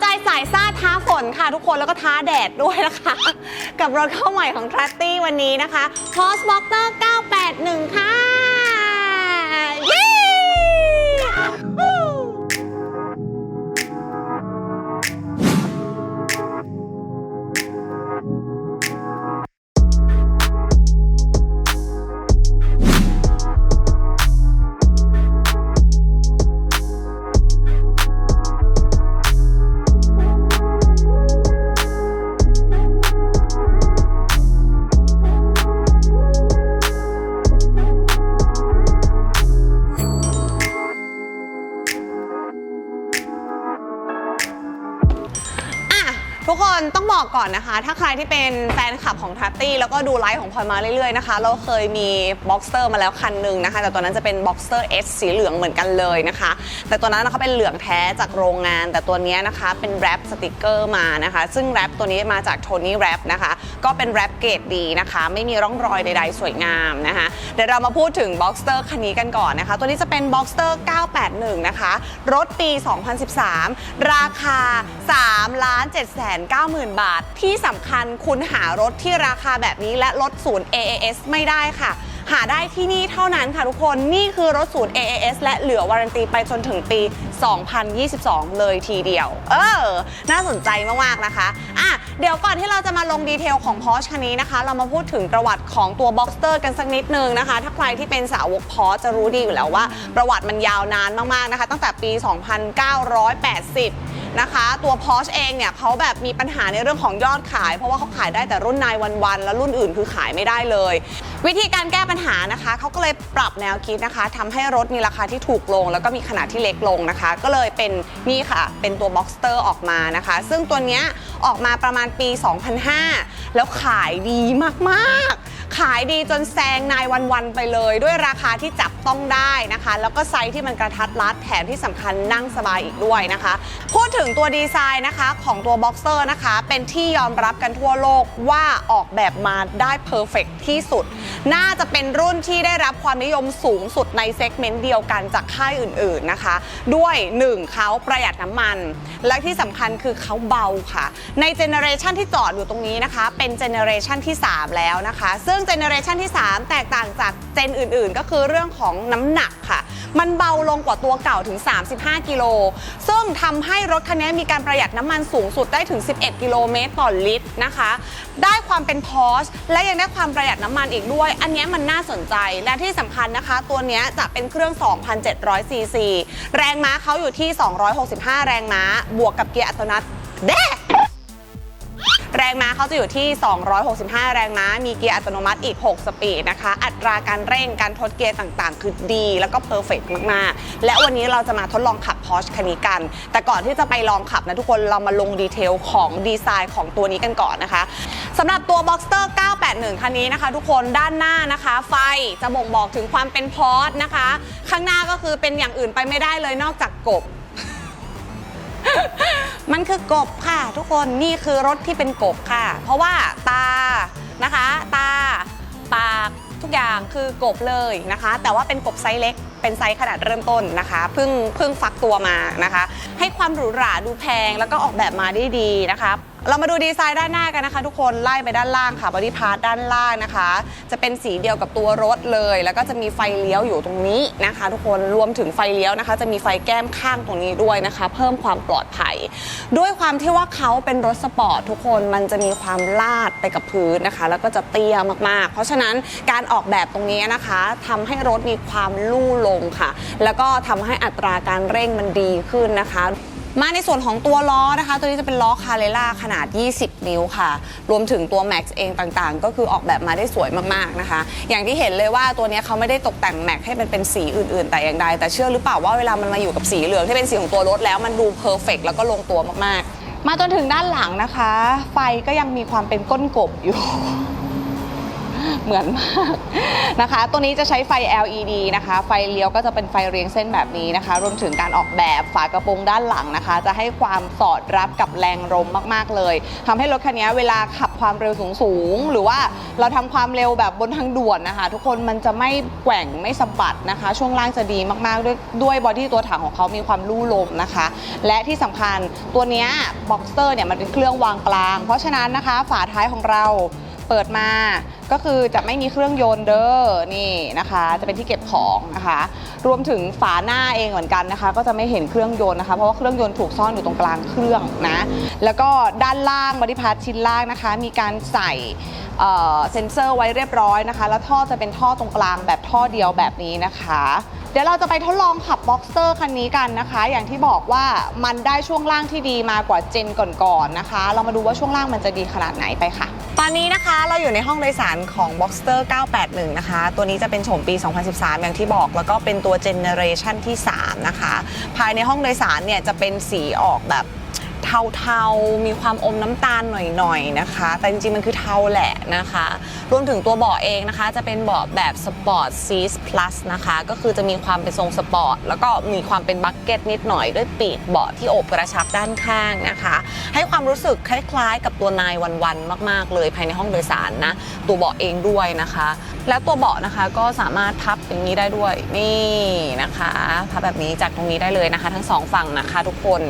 ใจสายซ่าท้าฝนค่ะทุกคนแล้วก็ท้าแดดด้วยนะคะ กับรถเข้าใหม่ของทรัตตี้วันนี้นะคะ h o s b o x e r 981 ค่ะ ก่อนนะคะ ถ้าใครที่เป็นแฟนคลับของทัตตี้แล้วก็ดูไลฟ์ของพลอยมาเรื่อยๆนะคะ เราเคยมีบ็อกเซอร์มาแล้วคันหนึ่งนะคะ แต่ตัวนั้นจะเป็นบ็อกเซอร์ S สีเหลืองเหมือนกันเลยนะคะ แต่ตัวนั้นนะคะเป็นเหลืองแท้จากโรงงาน แต่ตัวนี้นะคะเป็นแรปสติกเกอร์มานะคะ ซึ่งแรปตัวนี้มาจากโทนี่แรปนะคะ ก็เป็นแรปเกรดดีนะคะ ไม่มีร่องรอยใดๆสวยงามนะคะ เดี๋ยวเรามาพูดถึงบ็อกเซอร์คันนี้กันก่อนนะคะ ตัวนี้จะเป็นบ็อกเซอร์981 นะคะ รถปี 2013 ราคา3ล้าน7 9 0 0 0 0 บาทที่สำคัญคุณหารถที่ราคาแบบนี้และรถศูนย์ AAS ไม่ได้ค่ะ หาได้ที่นี่เท่านั้นค่ะทุกคนนี่คือรถศูนย์ AAS และเหลือวารันตีไปจนถึงปี 2022 เลยทีเดียว เออ น่าสนใจมาก ๆ นะคะอะเดี๋ยวก่อนที่เราจะมาลงดีเทลของ Porsche คันนี้นะคะ เรามาพูดถึงประวัติของตัว Boxster กันสักนิดนึงนะคะ ถ้าใครที่เป็นสาวก Porsche จะรู้ดีอยู่แล้วว่า ประวัติมันยาวนานมาก ๆ นะคะ ตั้งแต่ปี 2980 นะคะ ตัว Porsche เองเนี่ยเขาแบบมีปัญหาในเรื่องของยอดขาย เพราะว่าเขาขายได้แต่รุ่นนายวันๆแล้วรุ่นอื่นคือขายไม่ได้เลย วิธีการแก้ปัญหานะคะเขาก็เลยปรับแนวคิดนะคะทำให้รถมีราคาที่ถูกลง แล้วก็มีขนาดที่เล็กลงนะคะ ก็เลยเป็นนี่ค่ะ เป็นตัว Boxster ออกมานะคะ ซึ่งตัวเนี้ยออกมาประมาณปี 2005 แล้วขายดีมากๆ ขายดีจนแซงนายวันๆไปเลย ด้วยราคาที่จับต้องได้นะคะ แล้วก็ไซส์ที่มันกระทัดรัดแถมที่สำคัญนั่งสบายอีกด้วยนะคะ พูดถึงตัวดีไซน์นะคะของตัว Boxer นะคะ เป็นที่ยอมรับกันทั่วโลกว่าออกแบบมาได้เพอร์เฟกที่สุด น่าจะเป็นรุ่นที่ได้รับความนิยมสูงสุดในเซกเมนต์เดียวกันจากค่ายอื่นๆนะคะ ด้วย 1เขาประหยัดน้ำมัน และที่สำคัญคือเขาเบาค่ะ ในเจเนอเรชันที่จอดอยู่ตรงนี้นะคะ เป็นเจเนอเรชันที่ 3 แล้วนะคะ ซึ่งเจเนอเรชันที่ 3 แตกต่างจากเจนอื่นๆ ก็คือเรื่องของน้ำหนักค่ะ มันเบาลงกว่าตัวเก่าถึง 35 กิโล ซึ่งทำให้รถคันนี้มีการประหยัดน้ำมันสูงสุดได้ถึง 11 กิโลเมตรต่อลิตรนะคะ ได้ความเป็นพอสและยังได้ความประหยัดน้ำมันอีกด้วย อันนี้มันน่าสนใจ และที่สำคัญนะคะ ตัวนี้จะเป็นเครื่อง 2,700ซีซี แรงม้าเขาอยู่ที่ 265 แรงม้า บวกกับเกียร์อัตโนมัติแด้ รงม้าเขาจะอยู่ที่ 265 แรงม้า มีเกียร์อัตโนมัติอีก 6 สปีดนะคะ อัตราการเร่ง การทดเกียร์ต่างๆ คือดี แล้วก็เพอร์เฟกมากๆ และวันนี้เราจะมาทดลองขับ Porsche คันนี้กัน แต่ก่อนที่จะไปลองขับนะทุกคน เรามาลงดีเทลของดีไซน์ของตัวนี้กันก่อนนะคะสำหรับตัว Boxster 981 คันนี้นะคะ ทุกคน ด้านหน้านะคะ ไฟจะบ่งบอกถึงความเป็น Porsche นะคะ ข้างหน้าก็คือเป็นอย่างอื่นไปไม่ได้เลยนอกจากกบ มันคือกบค่ะ ทุกคนนี่คือรถที่เป็นกบค่ะ เพราะว่าตานะคะ ตา ปากทุกอย่างคือกบเลยนะคะ แต่ว่าเป็นกบไซส์เล็ก เป็นไซส์ขนาดเริ่มต้นนะคะเพิ่งเพิ่งฟักตัวมานะคะ ให้ความหรูหราดูแพงแล้วก็ออกแบบมาได้ดีนะคะ เรามาดูดีไซน์ด้านหน้ากันนะคะ ทุกคนไล่ไปด้านล่างค่ะบอดี้พาร์ทด้านล่างนะคะ จะเป็นสีเดียวกับตัวรถเลย แล้วก็จะมีไฟเลี้ยวอยู่ตรงนี้นะคะ ทุกคนรวมถึงไฟเลี้ยวนะคะ จะมีไฟแก้มข้างตรงนี้ด้วยนะคะ เพิ่มความปลอดภัย ด้วยความที่ว่าเขาเป็นรถสปอร์ตทุกคนมันจะมีความลาดไปกับพื้นนะคะ แล้วก็จะเตี้ยมากๆ เพราะฉะนั้นการออกแบบตรงนี้นะคะทำให้รถมีความลู่ลงค่ะ แล้วก็ทำให้อัตราการเร่งมันดีขึ้นนะคะ มาในส่วนของตัวล้อนะคะ ตัวนี้จะเป็นล้อคาเรล่าขนาด 20 นิ้วค่ะ รวมถึงตัว Max เองต่างๆ ก็คือออกแบบมาได้สวยมากๆนะคะ อย่างที่เห็นเลยว่าตัวนี้เขาไม่ได้ตกแต่ง Max ให้มันเป็นสีอื่นๆ แต่อย่างใด แต่เชื่อหรือเปล่าว่าเวลามันมาอยู่กับสีเหลืองที่เป็นสีของตัวรถแล้วมันดูเพอร์เฟกแล้วก็ลงตัวมากๆ มาจนถึงด้านหลังนะคะ ไฟก็ยังมีความเป็นก้นกบอยู่ เหมือนมากนะคะ ตัวนี้จะใช้ไฟ LED นะคะ ไฟเลี้ยวก็จะเป็นไฟเรียงเส้นแบบนี้นะคะ รวมถึงการออกแบบฝากระโปรงด้านหลังนะคะ จะให้ความสอดรับกับแรงลมมากๆเลยทำให้รถคันนี้เวลาขับความเร็วสูงๆหรือว่าเราทำความเร็วแบบบนทางด่วนนะคะ ทุกคนมันจะไม่แกว่งไม่สะบัดนะคะ ช่วงล่างจะดีมากๆ ด้วยด้วยบอดี้ตัวถังของเขามีความลู่ลมนะคะ และที่สำคัญตัวนี้บ็อกเซอร์เนี่ยมันเป็นเครื่องวางกลาง เพราะฉะนั้นนะคะฝาท้ายของเราเปิดมา ก็คือจะไม่มีเครื่องยนต์เด้อนี่นะคะ จะเป็นที่เก็บของนะคะ รวมถึงฝาหน้าเองเหมือนกันนะคะ ก็จะไม่เห็นเครื่องยนต์นะคะ เพราะว่าเครื่องยนต์ถูกซ่อนอยู่ตรงกลางเครื่องนะแล้วก็ด้านล่างบริพาร์ทชิ้นล่างนะคะ มีการใส่เซ็นเซอร์ไว้เรียบร้อยนะคะ แล้วท่อจะเป็นท่อตรงกลางแบบท่อเดียวแบบนี้นะคะ เดี๋ยวเราจะไปทดลองขับบ็อกเซอร์คันนี้กันนะคะ อย่างที่บอกว่ามันได้ช่วงล่างที่ดีมากว่าเจนก่อนๆนะคะ เรามาดูว่าช่วงล่างมันจะดีขนาดไหนไปค่ะ ตอนนี้นะคะเราอยู่ในห้องโดยสารของ Boxster 981 นะคะ ตัวนี้จะเป็นโฉมปี 2013 อย่างที่บอก แล้วก็เป็นตัวเจเนเรชันที่ 3 นะคะ ภายในห้องโดยสารเนี่ยจะเป็นสีออกแบบ เทาๆ มีความอมน้ำตาลหน่อยๆนะคะ แต่จริงๆ มันคือเทาแหละนะคะ รวมถึงตัวเบาะเองนะคะ จะเป็นเบาะแบบสปอร์ตซีสพลัสนะคะ ก็คือจะมีความเป็นทรงสปอร์ต แล้วก็มีความเป็นบักเก็ตนิดหน่อยด้วยปีกเบาะที่โอบกระชับด้านข้างนะคะ ให้ความรู้สึกคล้ายๆ กับตัวนายวันๆ มากๆ เลยภายในห้องโดยสารนะ ตัวเบาะเองด้วยนะคะ แล้วตัวเบาะนะคะก็สามารถพับอย่างนี้ได้ด้วย นี่นะคะ พับแบบนี้จากตรงนี้ได้เลยนะคะ ทั้งสองฝั่งนะคะทุกคน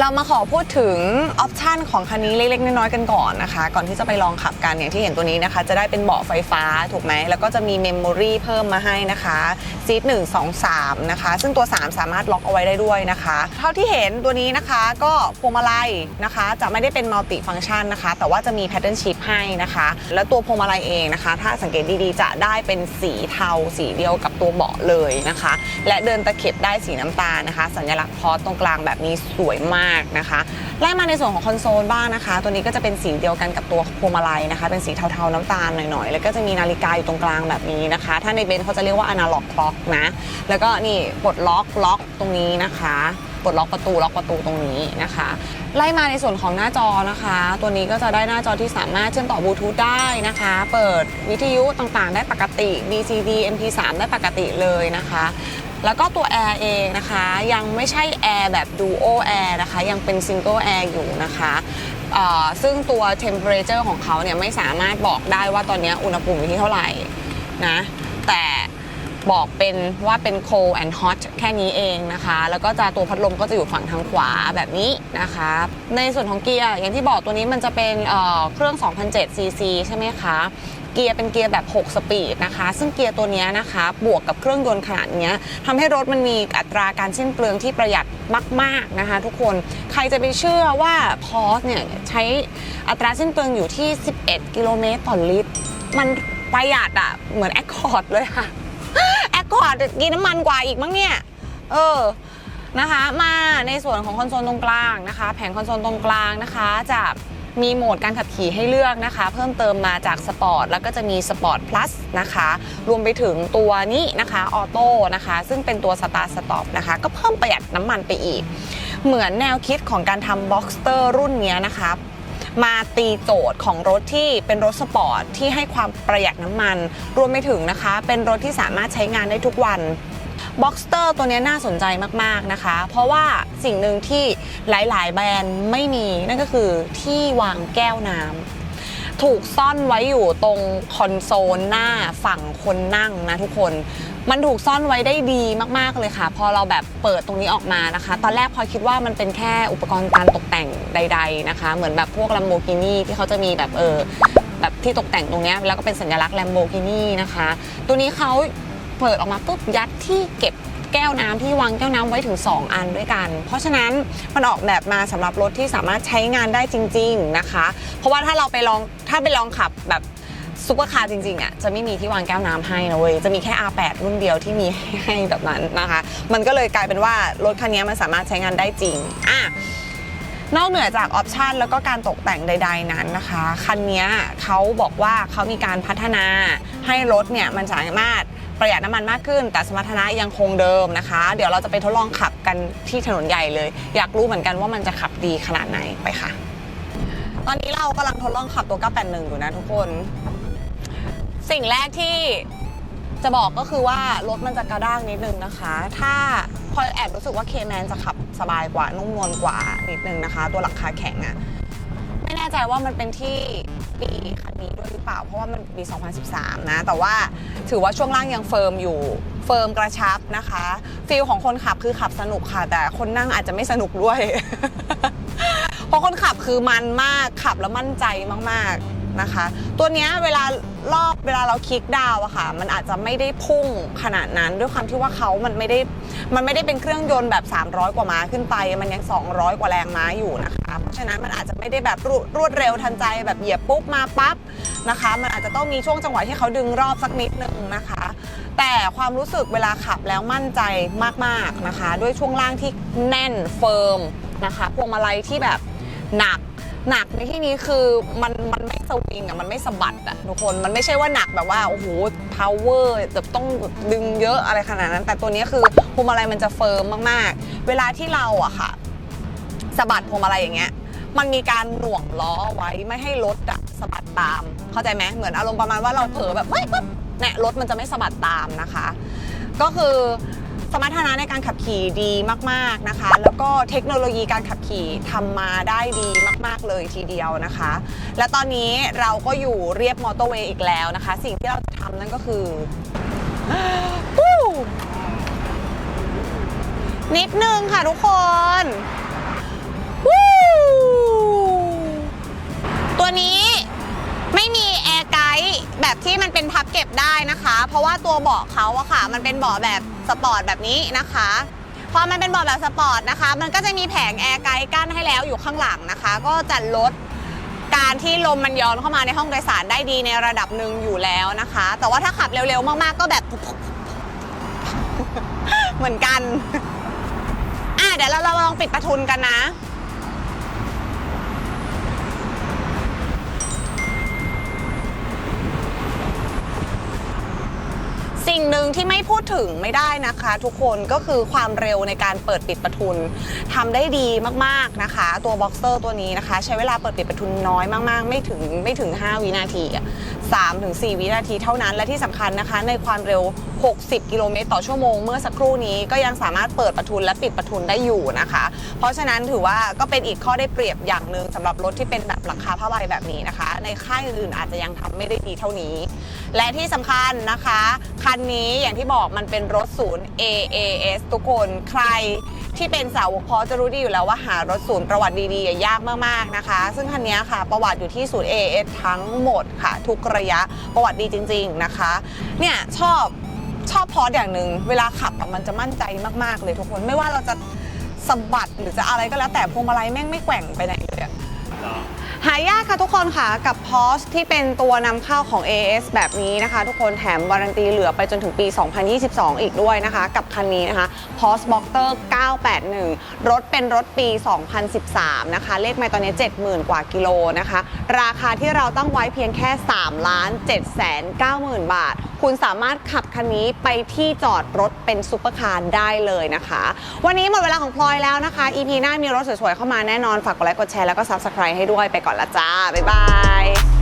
เรามาขอพูดถึงออปชันของคันนี้เล็กๆน้อยๆกันก่อนนะคะ ก่อนที่จะไปลองขับกันอย่างที่เห็นตัวนี้นะคะ จะได้เป็นเบาะไฟฟ้าถูกไหม แล้วก็จะมีเมมโมรีเพิ่มมาให้นะคะซีทหนึ่งสองสามนะคะ ซึ่งตัว 3 สามารถล็อกเอาไว้ได้ด้วยนะคะ เท่าที่เห็นตัวนี้นะคะก็พวงมาลัยนะคะ จะไม่ได้เป็นมัลติฟัง c t ชันนะคะ แต่ว่าจะมีแพทเทิร์นชิพให้นะคะ แล้วตัวพวงมาลัยเองนะคะ ถ้าสังเกตดีๆ จะได้เป็นสีเทาสีเดียวกับตัวเบาะเลยนะคะ และเดินตะเข็บได้สีน้ำตาลนะคะ สัญลักษณ์พอสตรงกลางแบบนี้สวยมากนะคะไล่มาในส่วนของคอนโซลบ้างนะคะ ตัวนี้ก็จะเป็นสีเดียวกันกับตัวพวงมาลัยนะคะ เป็นสีเทาๆน้ำตาลหน่อยๆ แล้วก็จะมีนาฬิกาอยู่ตรงกลางแบบนี้นะคะ ถ้าในเบนซ์เขาจะเรียกว่า analog clock นะ แล้วก็นี่ปลดล็อกล็อกตรงนี้นะคะปลดล็อกประตูล็อกประตูตรงนี้นะคะ ไล่มาในส่วนของหน้าจอนะคะ ตัวนี้ก็จะได้หน้าจอที่สามารถเชื่อมต่อบลูทูธได้นะคะ เปิดวิทยุต่างๆ ได้ปกติ VCD MP3 ได้ปกติเลยนะคะ แล้วก็ตัวแอร์เองนะคะยังไม่ใช่แอร์แบบ Duo Air นะคะยังเป็น Single Air อยู่นะคะซึ่งตัว Temperature ของเขาเนี่ยไม่สามารถบอกได้ว่าตอนนี้อุณหภูมิอยู่ที่เท่าไหร่นะแต่บอกเป็นว่าเป็น cold and hot แค่นี้เองนะคะ แล้วก็จะตัวพัดลมก็จะอยู่ฝั่งทางขวาแบบนี้นะคะ ในส่วนของเกียร์อย่างที่บอกตัวนี้มันจะเป็นเเครื่อง 2007 cc ใช่ไหมคะ เกียร์เป็นเกียร์แบบ 6 สปีดนะคะ ซึ่งเกียร์ตัวนี้นะคะ บวกกับเครื่องยนต์ขนาดเนี้ยทำให้รถมันมีอัตราการสิ้นเปลืองที่ประหยัดมาก ๆ นะคะ ทุกคนใครจะไปเชื่อว่าพอสเนี่ยใช้อัตราสิ้นเปลืองอยู่ที่ 11 กิโลเมตรต่อลิตร มันประหยัดอะเหมือนแอคคอร์ดเลยค่ะแอคคอร์ดกินน้ำมันกว่าอีกมั้งเนี่ยเออนะคะ มาในส่วนของคอนโซลตรงกลางนะคะ แผงคอนโซลตรงกลางนะคะจะ มีโหมดการขับขี่ให้เลือกนะคะ เพิ่มเติมมาจากสปอร์ตแล้วก็จะมีสปอร์ตพลัสนะคะ รวมไปถึงตัวนี้นะคะออโต้นะคะ ซึ่งเป็นตัวสตาร์สต็อปนะคะ ก็เพิ่มประหยัดน้ำมันไปอีก เหมือนแนวคิดของการทำบ็อกสเตอร์รุ่นนี้นะคะมาตีโจทย์ของรถที่เป็นรถสปอร์ตที่ให้ความประหยัดน้ำมัน รวมไปถึงนะคะ เป็นรถที่สามารถใช้งานได้ทุกวัน บ็อกสเตอร์ตัวนี้น่าสนใจมากๆนะคะ เพราะว่าสิ่งหนึ่งที่หลายๆ แบรนด์ไม่มีนั่นก็คือที่วางแก้วน้ำถูกซ่อนไว้อยู่ตรงคอนโซลหน้าฝั่งคนนั่งนะทุกคนมันถูกซ่อนไว้ได้ดีมากๆเลยค่ะ พอเราแบบเปิดตรงนี้ออกมานะคะ ตอนแรกพอคิดว่ามันเป็นแค่อุปกรณ์การตกแต่งใด ๆนะคะ เหมือนแบบพวก Lamborghini ที่เขาจะมีแบบเออแบบที่ตกแต่งตรงนี้แล้วก็เป็นสัญลักษณ์ Lamborghini นะคะ ตัวนี้เขา เปิดออกมาปุ๊บยัดที่เก็บแก้วน้ำที่วางแก้วน้ำไว้ถึง 2 อันด้วยกัน เพราะฉะนั้นมันออกแบบมาสำหรับรถที่สามารถใช้งานได้จริง ๆนะคะ เพราะว่าถ้าเราไปลองถ้าไปลองขับแบบซุปเปอร์คาร์จริงๆอะจะไม่มีที่วางแก้วน้ำให้นะเว้ยจะมีแค่ R8 รุ่นเดียวที่มีให้แบบนั้นนะคะ มันก็เลยกลายเป็นว่ารถคันนี้มันสามารถใช้งานได้จริงอะนอกเหนือจากออปชันแล้วก็การตกแต่งใด ๆนั้นนะคะ คันนี้เขาบอกว่าเขามีการพัฒนาให้รถเนี่ยมันสามารถ ประหยัดน้ำมันมากขึ้น แต่สมรรถนะยังคงเดิมนะคะ เดี๋ยวเราจะไปทดลองขับกันที่ถนนใหญ่เลย อยากรู้เหมือนกันว่ามันจะขับดีขนาดไหนไปค่ะ ตอนนี้เรากำลังทดลองขับตัว 981 อยู่นะทุกคน สิ่งแรกที่จะบอกก็คือว่ารถมันจะกระด้างนิดนึงนะคะ ถ้าพอแอบรู้สึกว่าเคแมนจะขับสบายกว่านุ่มนวลกว่านิดนึงนะคะ ตัวหลังคาแข็งอะ แน่ใจว่ามันเป็นที่ปีคันนี้ด้วยหรือเปล่า เพราะว่ามันปี 2013 นะ แต่ว่าถือว่าช่วงล่างยังเฟิร์มอยู่ เฟิร์มกระชับนะคะฟีลของคนขับคือขับสนุกค่ะ แต่คนนั่งอาจจะไม่สนุกด้วย เพราะคนขับคือมันมาก ขับแล้วมั่นใจมาก ๆ นะคะ ตัวนี้เวลารอบเวลาเราคลิกดาวอะค่ะ มันอาจจะไม่ได้พุ่งขนาดนั้นด้วยความที่ว่าเขามันไม่ได้มันไม่ได้เป็นเครื่องยนต์แบบ 300 กว่าม้าขึ้นไป มันยัง 200 กว่าแรงม้าอยู่นะคะ เพราะฉะนั้นมันอาจจะไม่ได้แบบรวดรวดเร็วทันใจแบบเหยียบปุ๊บมาปั๊บนะคะ มันอาจจะต้องมีช่วงจังหวะที่เขาดึงรอบสักนิดนึงนะคะ แต่ความรู้สึกเวลาขับแล้วมั่นใจมากๆนะคะ ด้วยช่วงล่างที่แน่นเฟิร์มนะคะพวงมาลัยที่แบบหนัก หนักในที่นี้คือมันมันไม่สวิงอะมันไม่สะบัดอะทุกคนมันไม่ใช่ว่าหนักแบบว่าโอ้โห power แบบต้องดึงเยอะอะไรขนาดนั้น แต่ตัวนี้คือพวงมาลัยมันจะเฟิร์มมากๆ เวลาที่เราอะค่ะสะบัดพวงมาลัยอย่างเงี้ยมันมีการหน่วงล้อไว้ไม่ให้รถอะสะบัดตาม เข้าใจไหมเหมือนอารมณ์ประมาณว่าเราเผลอแบบเฮ้ยปุ๊บเนี่ยรถมันจะไม่สะบัดตามนะคะ ก็คือ สมรรถนะในการขับขี่ดีมากๆนะคะ แล้วก็เทคโนโลยีการขับขี่ทำมาได้ดีมาก ๆ เลยทีเดียวนะคะ และตอนนี้เราก็อยู่เรียบมอเตอร์เวย์อีกแล้วนะคะ สิ่งที่เราจะทำนั่นก็คือนิดนึงค่ะทุกคนตัวนี้ไม่มีแอร์ไกด์ แบบที่มันเป็นพับเก็บได้นะคะ เพราะว่าตัวเบาะเขาอะค่ะ มันเป็นเบาะแบบสปอร์ตแบบนี้นะคะพอมันเป็นเบาะแบบสปอร์ตนะคะ มันก็จะมีแผงแอร์ไกด์กั้นให้แล้วอยู่ข้างหลังนะคะ ก็จะลดการที่ลมมันย้อนเข้ามาในห้องโดยสารได้ดีในระดับหนึ่งอยู่แล้วนะคะ แต่ว่าถ้าขับเร็วๆ มากๆ ก็แบบ เหมือนกัน อะเดี๋ยวเราลองปิดประทุนกันนะ สิ่งหนึ่ง ที่ไม่พูดถึงไม่ได้นะคะ ทุกคนก็คือความเร็วในการเปิดปิดประทุนทำได้ดีมากๆนะคะ ตัวบ็อกเซอร์ตัวนี้นะคะ ใช้เวลาเปิดปิดประทุนน้อยมากๆ ไม่ถึงไม่ถึง 5 วินาที3ถึง4วินาทีเท่านั้นและที่สำคัญนะคะ ในความเร็ว 60 กิโลเมตรต่อชั่วโมงเมื่อสักครู่นี้ก็ยังสามารถเปิดประทุนและปิดประทุนได้อยู่นะคะ เพราะฉะนั้นถือว่าก็เป็นอีกข้อได้เปรียบอย่างหนึ่งสำหรับรถที่เป็นแบบหลังคาผ้าใบแบบนี้นะคะ ในค่ายอื่นอาจจะยังทำไม่ได้ดีเท่านี้ และที่สำคัญนะคะ คันนี้อย่างที่บอกมันเป็นรถศูนย์ AAS ทุกคนใครที่เป็นสาวกพอจะรู้ดีอยู่แล้วว่าหารถศูนย์ประวัติดีๆอะยากมากๆนะคะ ซึ่งคันนี้ค่ะ ประวัติอยู่ที่ศูนย์ AAS ทั้งหมดค่ะ ทุกระยะประวัติดีจริง ๆนะคะ เนี่ยชอบ ชอบพออย่างหนึ่งเวลาขับอะมันจะมั่นใจมากๆเลยทุกคนไม่ว่าเราจะสะบัดหรือจะอะไรก็แล้วแต่พวงมาลัยแม่งไม่แกว่งไปไหนเลยอะหายากค่ะทุกคนค่ะกับ p o s ที่เป็นตัวนำเข้าของ AS แบบนี้นะคะ ทุกคนแถมวารันตีเหลือไปจนถึงปี 2022 อีกด้วยนะคะ กับคันนี้นะคะ p o s b o x t e r 981 รถเป็นรถปี 2013 นะคะ เลขไม่ตอนนี้ 70,000 กว่ากิโลนะคะ ราคาที่เราตั้งไว้เพียงแค่3ล้าน7แสน90,000 บาท คุณสามารถขับคันนี้ไปที่จอดรถเป็นซุปเปอร์คาร์ได้เลยนะคะ วันนี้หมดเวลาของพลอยแล้วนะคะ EP หน้ามีรถสวยๆเข้ามาแน่นอน ฝากกดไลค์กดแชร์แล้วก็ซับสไครต์ให้ด้วยไปก่อนละจ้า บ๊ายบาย